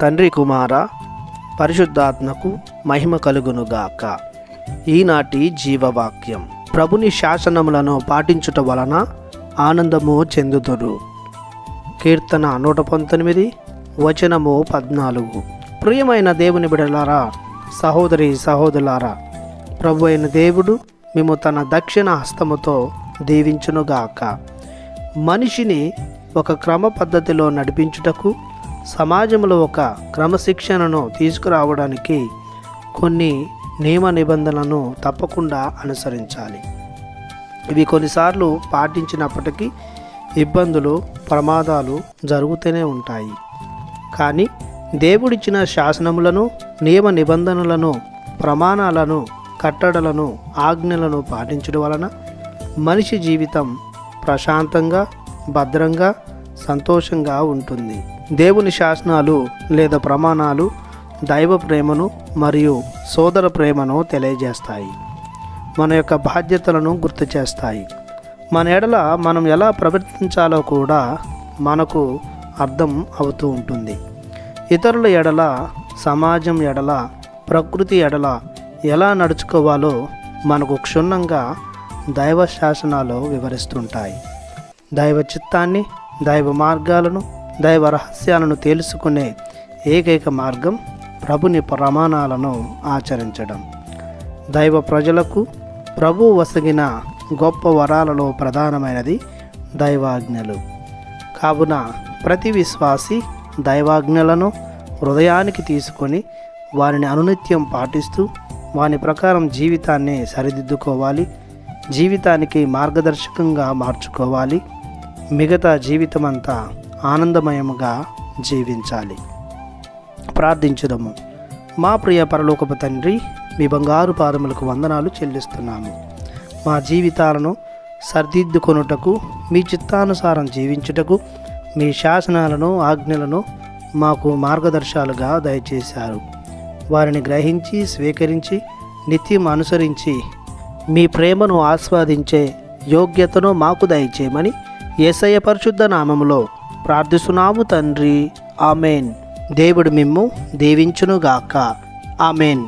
తండ్రి కుమార పరిశుద్ధాత్మకు మహిమ కలుగునుగాక. ఈనాటి జీవవాక్యం. ప్రభుని శాసనములను పాటించుట వలన ఆనందము చెందుదురు. కీర్తన నూట పంతొమ్మిది వచనము పద్నాలుగు. ప్రియమైన దేవుని బిడలారా సహోదరి సహోదరులారా ప్రభు అయిన దేవుడు మేము తన దక్షిణ హస్తముతో దీవించునుగాక. మనిషిని ఒక క్రమ పద్ధతిలో నడిపించుటకు సమాజంలో ఒక క్రమశిక్షణను తీసుకురావడానికి కొన్ని నియమ నిబంధనలను తప్పకుండా అనుసరించాలి. ఇవి కొన్నిసార్లు పాటించినప్పటికీ ఇబ్బందులు ప్రమాదాలు జరుగుతూనే ఉంటాయి. కానీ దేవుడిచ్చిన శాసనములను నియమ నిబంధనలను ప్రమాణాలను కట్టడలను ఆజ్ఞలను పాటించడం వలన మనిషి జీవితం ప్రశాంతంగా భద్రంగా సంతోషంగా ఉంటుంది. దేవుని శాసనాలు లేదా ప్రమాణాలు దైవ ప్రేమను మరియు సోదర ప్రేమను తెలియజేస్తాయి. మన యొక్క బాధ్యతలను గుర్తు చేస్తాయి. మన ఎడల మనం ఎలా ప్రవర్తించాలో కూడా మనకు అర్థం అవుతూ ఉంటుంది. ఇతరుల ఎడల సమాజం ఎడల ప్రకృతి ఎడల ఎలా నడుచుకోవాలో మనకు క్షుణ్ణంగా దైవ శాసనాలు వివరిస్తుంటాయి. దైవ చిత్తాన్ని దైవ మార్గాలను దైవ రహస్యాలను తెలుసుకునే ఏకైక మార్గం ప్రభుని ప్రమాణాలను ఆచరించడం. దైవ ప్రజలకు ప్రభు వసగిన గొప్ప వరాలలో ప్రధానమైనది దైవాజ్ఞలు. కావున ప్రతి విశ్వాసి దైవాజ్ఞలను హృదయానికి తీసుకొని వారిని అనునిత్యం పాటిస్తూ వాని ప్రకారం జీవితాన్ని సరిదిద్దుకోవాలి. జీవితానికి మార్గదర్శకంగా మార్చుకోవాలి. మిగతా జీవితమంతా ఆనందమయముగా జీవించాలి. ప్రార్థించుదము. మా ప్రియ పరలోకపు తండ్రి మీ బంగారు పాదములకు వందనాలు చెల్లిస్తున్నాము. మా జీవితాలను సర్దిద్దుకొనుటకు మీ చిత్తానుసారం జీవించుటకు మీ శాసనాలను ఆజ్ఞలను మాకు మార్గదర్శాలుగా దయచేశారు. వారిని గ్రహించి స్వీకరించి నిత్యం అనుసరించి మీ ప్రేమను ఆస్వాదించే యోగ్యతను మాకు దయచేయమని ఏసయ్య పరిశుద్ధ నామములో ప్రార్థిస్తున్నాము తండ్రి. ఆమెన్. దేవుడు మిమ్ము దీవించునుగాక. ఆమెన్.